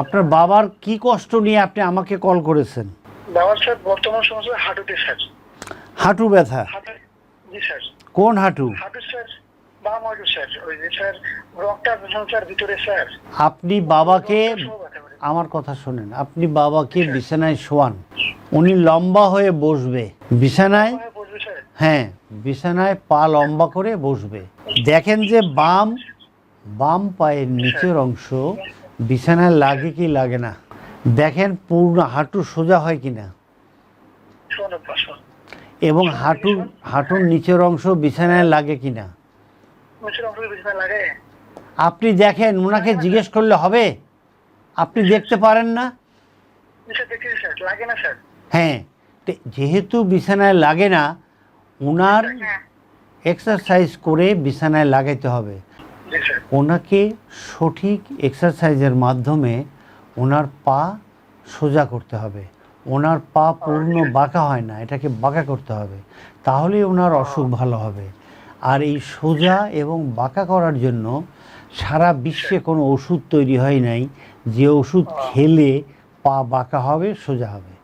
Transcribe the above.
আপনার বাবার কি কষ্ট নিয়ে আপনি আমাকে কল করেছেন? বাবার স্যার বর্তমান সমস্যা হাঁটুতে স্যার হাঁটু ব্যথা? জি স্যার কোন হাঁটু? হাঁটু স্যার বাম হাঁটু স্যার ওই যে স্যার রক্তটা স্যার ভিতরে স্যার। আপনি বাবাকে। আমার কথা শোনেন আপনি বাবাকে বিছানায় শোয়ান। উনি লম্বা হয়ে বসবে। বিছানায়? হ্যাঁ বিছানায় পা লম্বা করে বসবে। দেখেন যে বাম বাম পায়ের নিচের অংশ বিছানায় লাগে কি লাগে না? দেখেন পূর্ণ হাঁটু সোজা হয় কিনা শোনো শোন। এবং হাঁটুর হাঁটুর নিচের অংশ বিছানায় লাগে কিনা বিছানা লাগে? আপনি দেখেন ওনাকে জিজ্ঞেস করলে হবে? আপনি দেখতে পারেন না? না হ্যাঁ যেহেতু বিছানায় লাগে না ওনার হ্যাঁ। এক্সারসাইজ করে বিছানায় লাগাইতে হবে। ওনাকে সঠিক এক্সারসাইজের মাধ্যমে ওনার পা সোজা করতে হবে। ওনার পা পূর্ণ বাঁকা হয় না এটাকে বাঁকা করতে হবে। তাহলেই ওনার অসুখ ভালো হবে। আর এই সোজা এবং বাঁকা করার জন্য সারা বিশ্বে কোনো ওষুধ তৈরি হয় নাই। যে ওষুধ খেলে পা বাঁকা হবে সোজা হবে।